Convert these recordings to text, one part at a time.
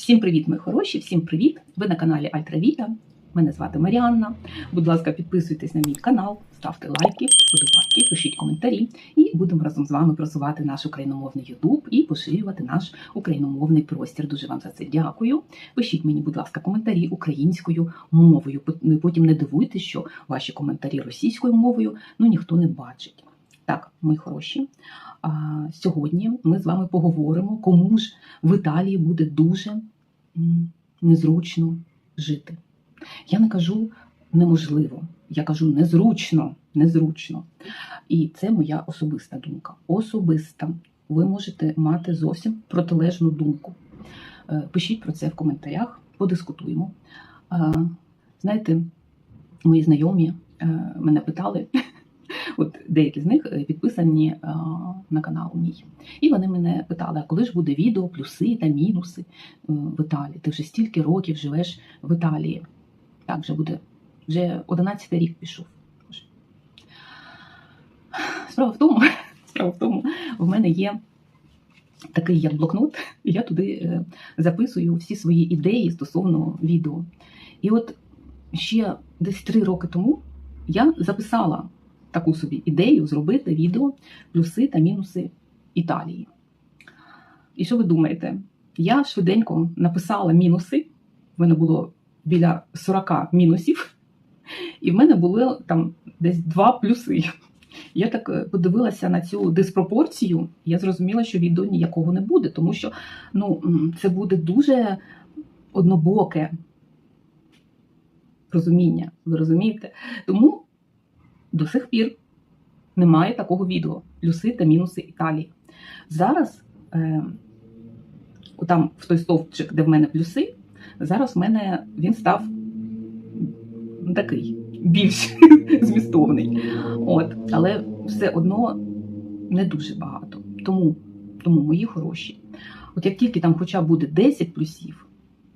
Всім привіт, мої хороші! Всім привіт! Ви на каналі Альтравіта. Мене звати Маріанна. Будь ласка, підписуйтесь на мій канал, ставте лайки, подобайки, пишіть коментарі, і будемо разом з вами просувати наш україномовний Ютуб і поширювати наш україномовний простір. Дуже вам за це дякую. Пишіть мені, будь ласка, коментарі українською мовою. Ну Потім не дивуйтесь, що ваші коментарі російською мовою ну ніхто не бачить. Так, мої хороші. Сьогодні ми з вами поговоримо, кому ж в Італії буде дуже незручно жити. Я не кажу неможливо, я кажу незручно, незручно. І це моя особиста думка. Особиста. Ви можете мати зовсім протилежну думку. Е, Пишіть про це в коментарях, подискутуємо. Е, Знаєте, мої знайомі е, мене питали, от деякі з них е, підписані е, на канал мій. І вони мене питали, а коли ж буде відео, плюси та мінуси е, в Італії? Ти вже стільки років живеш в Італії. Так, вже буде, вже 11 рік пішов. Справа в тому, справа в тому, в мене є такий як блокнот, і я туди записую всі свої ідеї стосовно відео. І от ще десь три роки тому я записала таку собі ідею зробити відео плюси та мінуси Італії. І що ви думаєте? Я швиденько написала мінуси, в мене було біля 40 мінусів, і в мене було там десь два плюси. Я так е, подивилася на цю диспропорцію, я зрозуміла, що відео ніякого не буде, тому що ну, це буде дуже однобоке розуміння. Ви розумієте? Тому до сих пір немає такого відео плюси та мінуси Італії. Зараз, е, там в той стовпчик, де в мене плюси, зараз в мене він став такий більш змістовний. От, але все одно не дуже багато. Тому, тому мої хороші. От як тільки там хоча буде 10 плюсів,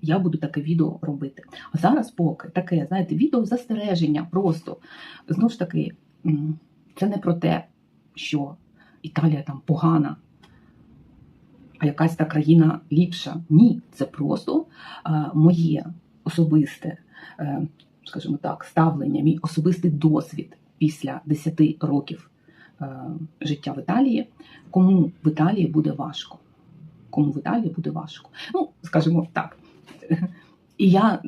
я буду таке відео робити. А зараз поки таке, знаєте, відео застереження просто. Знову ж таки, це не про те, що Італія там погана, а якась та країна ліпша. Ні, це просто е, моє особисте, е, скажімо так, ставлення, мій особистий досвід після 10 років е, життя в Італії. Кому в Італії буде важко? Кому в Італії буде важко? Ну, скажімо так. І я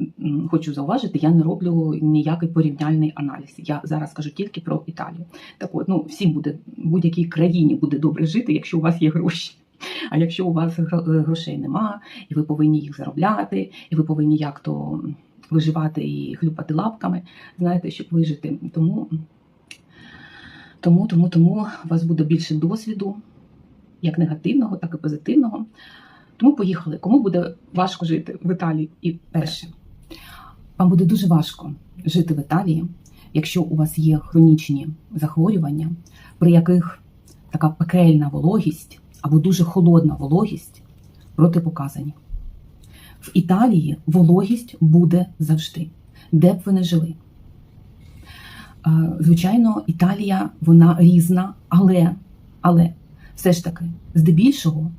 хочу зауважити, я не роблю ніякий порівняльний аналіз. Я зараз кажу тільки про Італію. Так от, ну всім буде будь-якій країні буде добре жити, якщо у вас є гроші. А якщо у вас е, грошей нема, і ви повинні їх заробляти, і ви повинні як то виживати і хлюпати лапками, знаєте, щоб вижити. Тому, тому, тому, тому у вас буде більше досвіду, як негативного, так і позитивного. Тому поїхали. Кому буде важко жити в Італії? І перше, вам буде дуже важко жити в Італії, якщо у вас є хронічні захворювання, при яких така пекельна вологість або дуже холодна вологість протипоказані. В Італії вологість буде завжди, де б ви не жили. Звичайно, Італія вона різна, але, але все ж таки, здебільшого,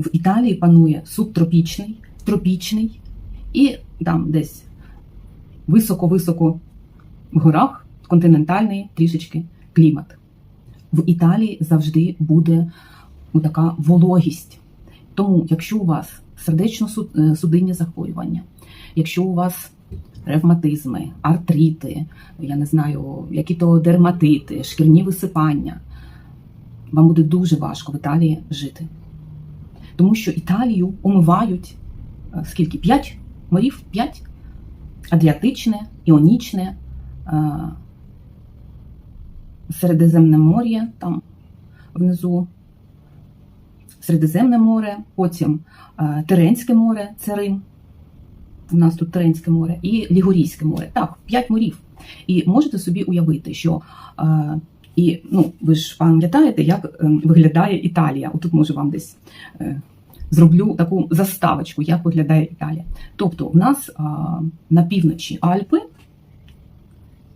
в Італії панує субтропічний, тропічний і там десь високо-високо в горах континентальний трішечки клімат. В Італії завжди буде така вологість. Тому, якщо у вас сердечно-судинні захворювання, якщо у вас ревматизми, артрити, я не знаю, які-то дерматити, шкірні висипання, вам буде дуже важко в Італії жити. Тому що Італію омивають е, скільки? П'ять морів? П'ять? Адріатичне, Іонічне, е, Середземне море там внизу, Середземне море, потім е, Теренське море, це Рим. У нас тут Теренське море, і Лігурійське море. Так, п'ять морів. І можете собі уявити, що і ну, ви ж пам'ятаєте, як е, виглядає Італія. Отут може вам десь зроблю таку заставочку, як виглядає Італія. Тобто, в нас а, на півночі Альпи,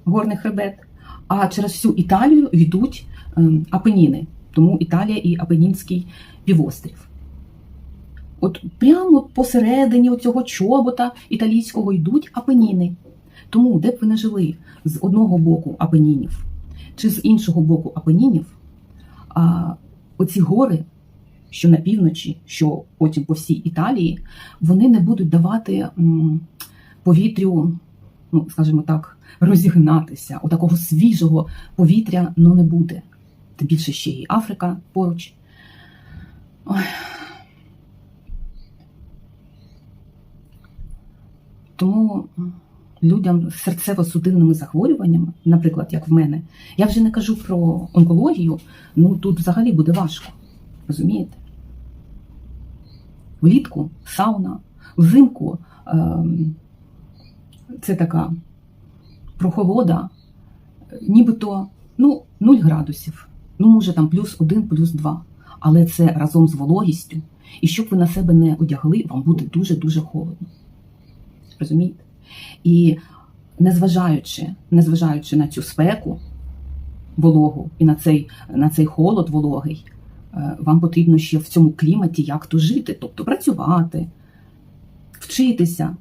горний хребет, а через всю Італію йдуть е, Апеніни. Тому Італія і Апенінський півострів. От прямо посередині цього чобота італійського йдуть апеніни. Тому, де б ви не жили з одного боку апенінів чи з іншого боку апенінів, оці гори, що на півночі, що потім по всій Італії, вони не будуть давати повітрю, ну, скажімо так, розігнатися. У такого свіжого повітря ну, не буде. Тим більше ще і Африка поруч. Ой. Тому людям з серцево-судинними захворюваннями, наприклад, як в мене, я вже не кажу про онкологію, ну тут взагалі буде важко. Розумієте? Влітку сауна, взимку ем, це така прохолода, нібито ну, 0 градусів, ну, може там плюс 1, плюс 2. Але це разом з вологістю. І щоб ви на себе не одягли, вам буде дуже-дуже холодно. Розумієте? І незважаючи, незважаючи на цю спеку вологу і на цей, на цей холод вологий, вам потрібно ще в цьому кліматі як то жити, тобто працювати, вчитися.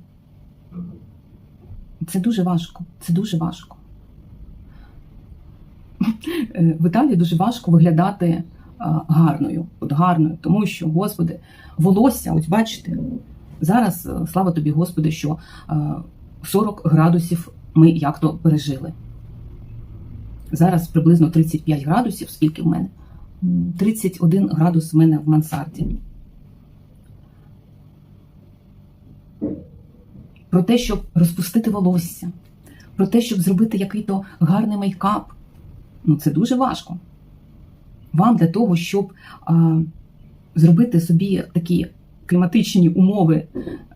Це дуже важко. Це дуже важко. Е, В Італії дуже важко виглядати гарною, от гарною, тому що, Господи, волосся, ось бачите, зараз, е, слава тобі, Господи, що е, 40 градусів ми як то пережили. Зараз приблизно 35 градусів, скільки в мене? М, 31 градус в мене в мансарді. Про те, щоб розпустити волосся, про те, щоб зробити який-то гарний мейкап. Ну, це дуже важко. Вам для того, щоб а, зробити собі такі кліматичні умови,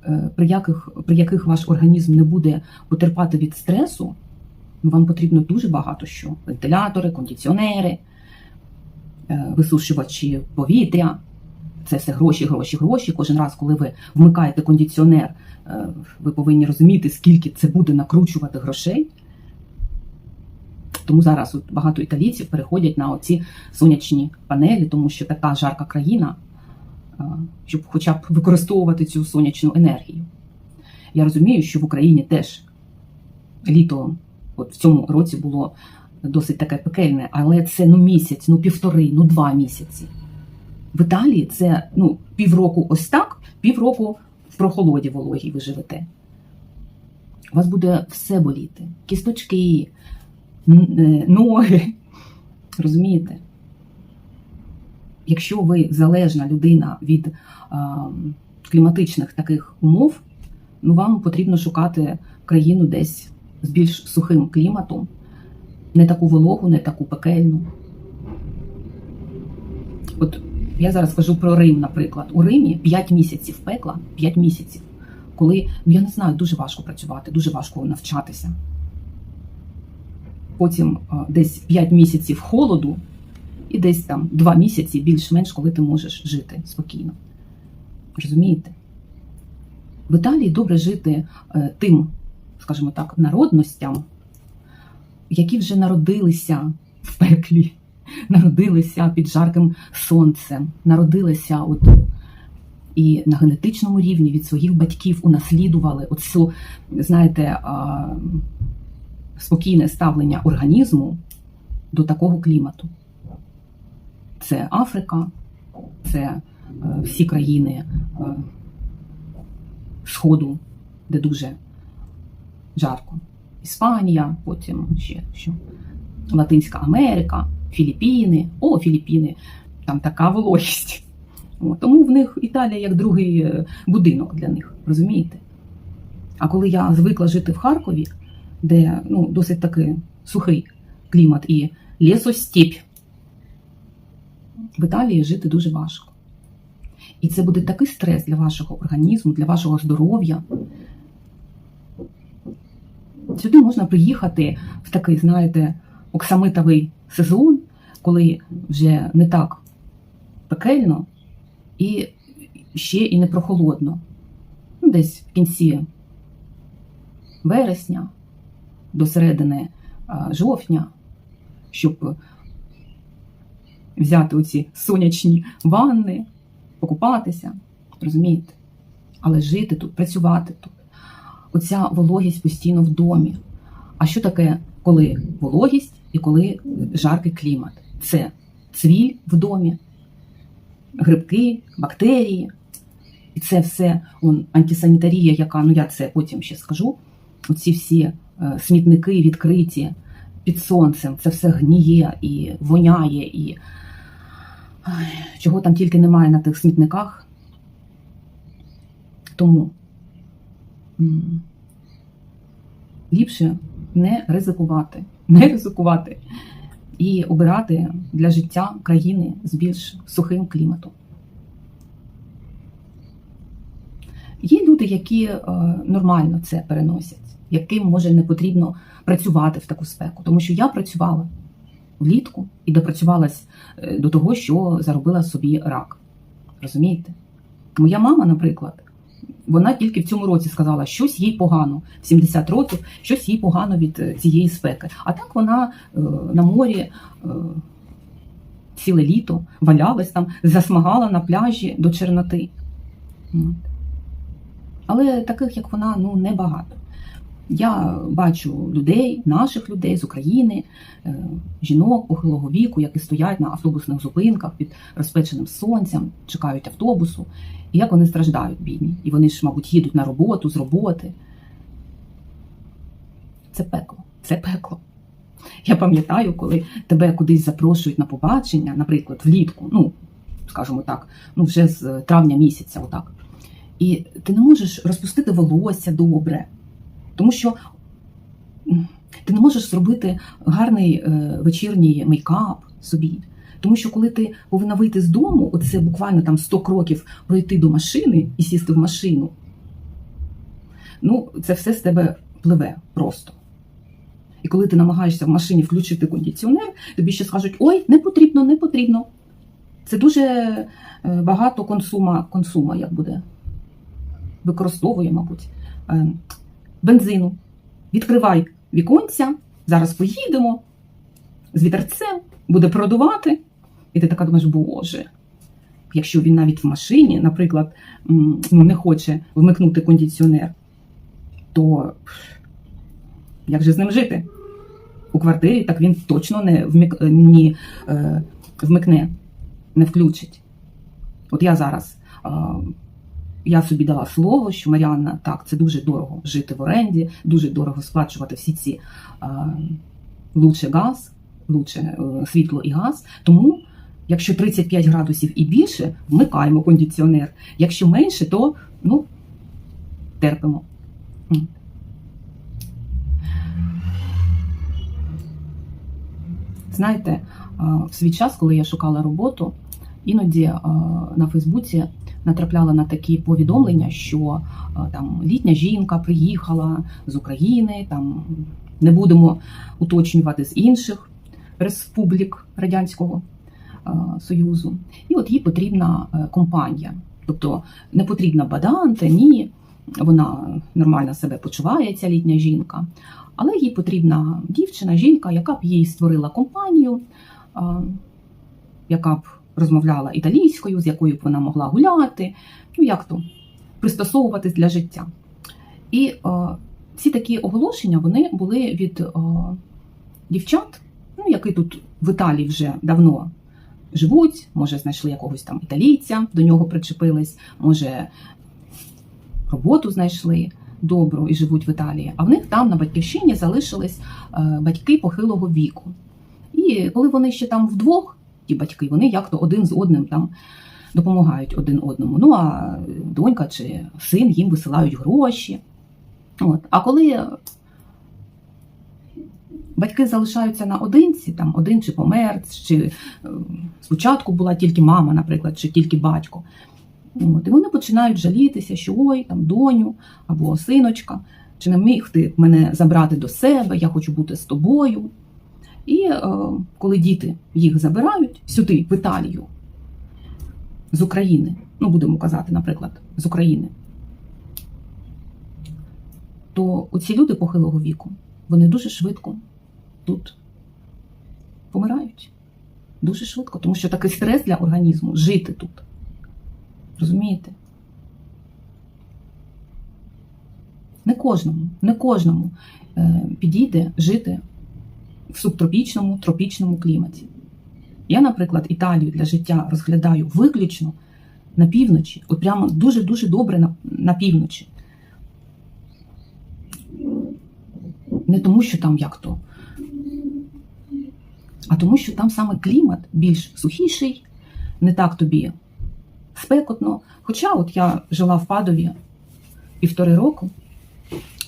е, при яких, при яких ваш організм не буде потерпати від стресу, вам потрібно дуже багато що: вентилятори, кондиціонери, висушувачі повітря. Це все гроші, гроші, гроші. Кожен раз, коли ви вмикаєте кондиціонер, е, ви повинні розуміти, скільки це буде накручувати грошей. Тому зараз багато італійців переходять на оці сонячні панелі, тому що така жарка країна, е, щоб хоча б використовувати цю сонячну енергію. Я розумію, що в Україні теж літо от в цьому році було досить таке пекельне, але це ну місяць, ну півтори, ну два місяці. В Італії це ну, півроку ось так, півроку в прохолоді вологій ви живете. У вас буде все боліти: кісточки, е, ноги. Розумієте? Якщо ви залежна людина від а, кліматичних таких умов, ну вам потрібно шукати країну десь з більш сухим кліматом, не таку вологу, не таку пекельну. От я зараз кажу про Рим, наприклад. У Римі 5 місяців пекла, 5 місяців, коли, ну я не знаю, дуже важко працювати, дуже важко навчатися. Потім десь 5 місяців холоду, і десь там 2 місяці більш-менш, коли ти можеш жити спокійно. Розумієте? В Італії добре жити е, тим, скажімо так, народностям, які вже народилися в пеклі, народилися під жарким сонцем, народилися от і на генетичному рівні від своїх батьків унаслідували оцю, знаєте, спокійне ставлення організму до такого клімату. Це Африка, це е, всі країни е, Сходу, де дуже жарко. Іспанія, потім ще що. Латинська Америка, Філіппіни. О, Філіппіни, там така вологість. Тому в них Італія як другий е, будинок для них, розумієте? А коли я звикла жити в Харкові, де ну, досить таки сухий клімат і лісостепь, в Італії жити дуже важко. І це буде такий стрес для вашого організму, для вашого здоров'я. Сюди можна приїхати в такий, знаєте, оксамитовий сезон, коли вже не так пекельно і ще і не прохолодно. Ну, Десь в кінці вересня, до середини жовтня, щоб взяти оці сонячні ванни, покупатися. Розумієте? Але жити тут, працювати тут. Оця вологість постійно в домі. А що таке, коли вологість і коли жаркий клімат? Це цвіль в домі, грибки, бактерії. І це все он, антисанітарія, яка, ну я це потім ще скажу. Оці всі е, смітники відкриті під сонцем, це все гніє і воняє, і чого там тільки немає на тих смітниках. Тому ліпше не ризикувати, не ризикувати і обирати для життя країни з більш сухим кліматом. Є люди, які е, нормально це переносять, яким може не потрібно працювати в таку спеку. Тому що я працювала влітку і допрацювалась е, до того, що заробила собі рак. Розумієте? Моя мама, наприклад, вона тільки в цьому році сказала, щось їй погано, в 70 років, щось їй погано від е, цієї спеки. А так вона е, на морі е, ціле літо валялась там, засмагала на пляжі до Черноти. Але таких, як вона, ну небагато. Я бачу людей, наших людей з України, е, жінок похилого віку, які стоять на автобусних зупинках під розпеченим сонцем, чекають автобусу, і як вони страждають, бідні. І вони ж, мабуть, їдуть на роботу з роботи. Це пекло, це пекло. Я пам'ятаю, коли тебе кудись запрошують на побачення, наприклад, влітку, ну, скажімо так, ну вже з травня місяця, отак. І ти не можеш розпустити волосся добре, тому що ти не можеш зробити гарний е, вечірній мейкап собі. Тому що коли ти повинна вийти з дому, оце буквально там 100 кроків пройти до машини і сісти в машину, ну це все з тебе пливе просто. І коли ти намагаєшся в машині включити кондиціонер, тобі ще скажуть: ой, не потрібно, не потрібно. Це дуже е, багато консума, консума як буде, використовує, мабуть, е, бензину. Відкривай віконця, зараз поїдемо з вітерцем, буде продувати. І ти така думаєш, боже, якщо він навіть в машині, наприклад, ну, не хоче вмикнути кондиціонер, то як же з ним жити? У квартирі так він точно не вмик... ні, е, вмикне, не включить. От я зараз. е, я собі дала слово, що Маріанна, так, це дуже дорого жити в оренді, дуже дорого сплачувати всі ці е, лучше газ, лучше е, світло і газ. Тому, якщо 35 градусів і більше, вмикаємо кондиціонер. Якщо менше, то ну, терпимо. Знаєте, е, в свій час, коли я шукала роботу, іноді е, на Фейсбуці натрапляла на такі повідомлення, що е, там літня жінка приїхала з України, там не будемо уточнювати з інших республік Радянського е, Союзу. І от їй потрібна е, компанія. Тобто не потрібна баданте, ні, вона нормально себе почуває, ця літня жінка. Але їй потрібна дівчина, жінка, яка б їй створила компанію, яка б розмовляла італійською, з якою б вона могла гуляти, ну як то, пристосовуватись для життя. І е, ці такі оголошення вони були від е, дівчат, ну, які тут в Італії вже давно живуть, може, знайшли якогось там італійця, до нього причепились, може, роботу знайшли добру і живуть в Італії. А в них там на батьківщині залишились е, батьки похилого віку. І коли вони ще там вдвох, ті батьки, вони як-то один з одним там допомагають один одному. Ну а донька чи син їм висилають гроші. От. А коли батьки залишаються наодинці, там один чи помер, чи е, спочатку була тільки мама, наприклад, чи тільки батько. От, і вони починають жалітися, що ой, там доню або синочка, чи не міг ти мене забрати до себе, я хочу бути з тобою. І е, коли діти їх забирають сюди, в Італію з України, ну будемо казати, наприклад, з України, то оці люди похилого віку, вони дуже швидко тут помирають. Дуже швидко, тому що такий стрес для організму жити тут. Розумієте? Не кожному, не кожному е, підійде жити в субтропічному, тропічному кліматі. Я, наприклад, Італію для життя розглядаю виключно на півночі, от прямо дуже-дуже добре на, на півночі. Не тому, що там як то, а тому, що там саме клімат більш сухіший, не так тобі спекотно. Хоча от я жила в Падові півтори року,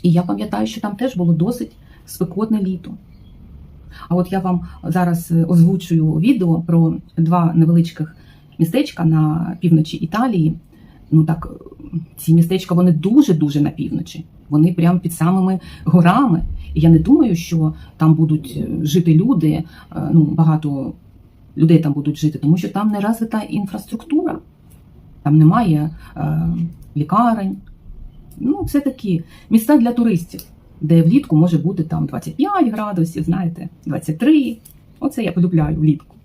і я пам'ятаю, що там теж було досить спекотне літо. А от я вам зараз е, озвучую відео про два невеличких містечка на півночі Італії. Ну так, ці містечка вони дуже-дуже на півночі. Вони прямо під самими горами. І я не думаю, що там будуть е, жити люди, е, ну багато людей там будуть жити, тому що там не розвита інфраструктура, там немає е, лікарень. Ну, це такі міста для туристів, де влітку може бути там 25 градусів, знаєте, 23. Оце я полюбляю влітку.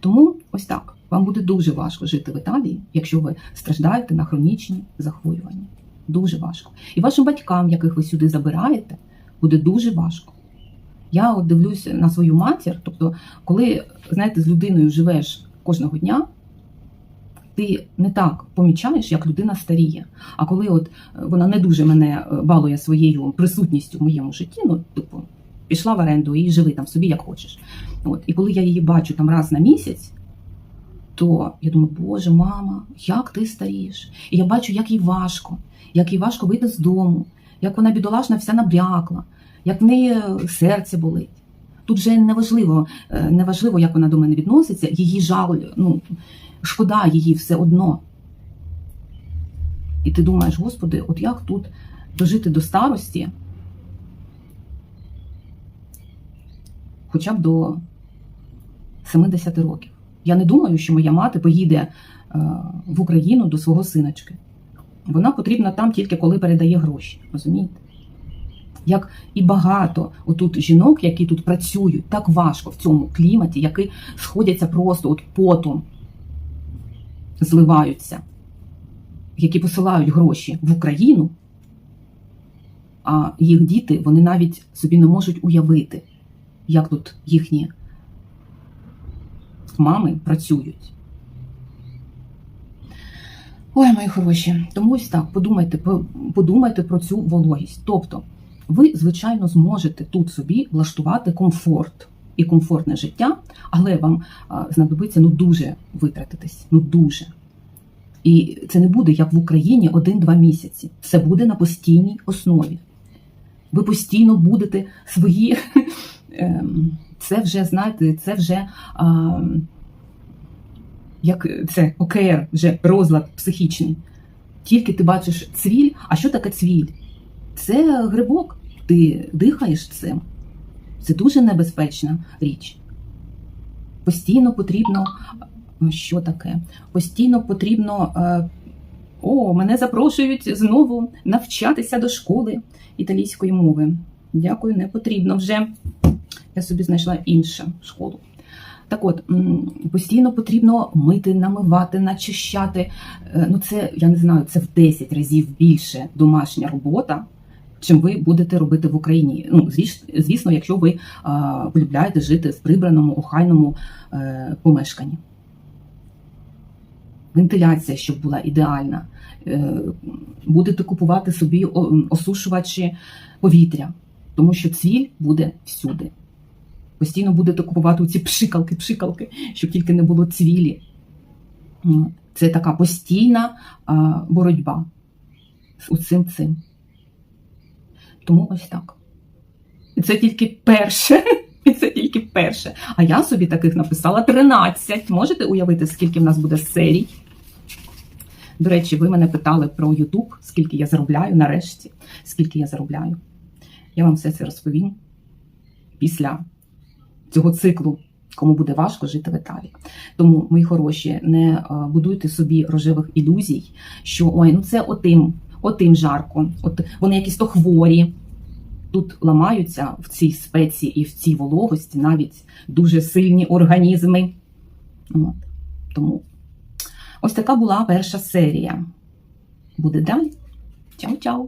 Тому ось так. Вам буде дуже важко жити в Італії, якщо ви страждаєте на хронічні захворювання. Дуже важко. І вашим батькам, яких ви сюди забираєте, буде дуже важко. Я от дивлюся на свою матір. Тобто, коли знаєте, з людиною живеш кожного дня, ти не так помічаєш, як людина старіє. А коли от е, вона не дуже мене е, балує своєю присутністю в моєму житті, ну, типу, пішла в оренду і живи там собі як хочеш. От, і коли я її бачу там раз на місяць, то я думаю, Боже, мама, як ти старієш? І я бачу, як їй важко, як їй важко вийти з дому, як вона бідолашна вся набрякла, як в неї е, серце болить. Тут вже неважливо, неважливо, як вона до мене відноситься, її жаль, ну, шкода її все одно. І ти думаєш, Господи, от як тут дожити до старості, хоча б до 70 років. Я не думаю, що моя мати поїде е, в Україну до свого синочки. Вона потрібна там тільки коли передає гроші. Розумієте? Як і багато отут жінок, які тут працюють, так важко в цьому кліматі, які сходяться просто от потом, зливаються, які посилають гроші в Україну, а їх діти вони навіть собі не можуть уявити, як тут їхні мами працюють. Ой, мої хороші, тому ось так, подумайте, подумайте про цю вологість. Тобто, ви, звичайно, зможете тут собі влаштувати комфорт і комфортне життя, але вам знадобиться ну дуже витратитись, ну дуже. І це не буде як в Україні один-два місяці. Це буде на постійній основі. Ви постійно будете свої. ем, Це вже, знаєте, це вже а, як це ОКР, вже розлад психічний. Тільки ти бачиш цвіль. А що таке цвіль? Це грибок. Ти дихаєш цим. Це дуже небезпечна річ. Постійно потрібно. Що таке? Постійно потрібно. е, О, мене запрошують знову навчатися до школи італійської мови. Дякую, не потрібно вже. Я собі знайшла іншу школу. Так от, постійно потрібно мити, намивати, начищати. Е, Ну, це, я не знаю, це в 10 разів більше домашня робота, чим ви будете робити в Україні. Ну, звісно, якщо ви полюбляєте жити в прибраному, охайному е, помешканні. Вентиляція, щоб була ідеальна. Е, будете купувати собі осушувачі повітря, тому що цвіль буде всюди. Постійно будете купувати ці пшикалки, пшикалки, щоб тільки не було цвілі. Це така постійна боротьба з усім цим. Тому ось так. І це тільки перше. І це тільки перше. А я собі таких написала 13. Можете уявити, скільки в нас буде серій? До речі, ви мене питали про YouTube, скільки я заробляю нарешті, скільки я заробляю. Я вам все це розповім після цього циклу, кому буде важко жити в Італії. Тому, мої хороші, не е, будуйте собі рожевих ілюзій, що ой, ну це отим, отим жарко, от вони якісь то хворі. Тут ламаються в цій спеці і в цій вологості навіть дуже сильні організми. От. Тому ось така була перша серія. Буде далі. Чао-чао!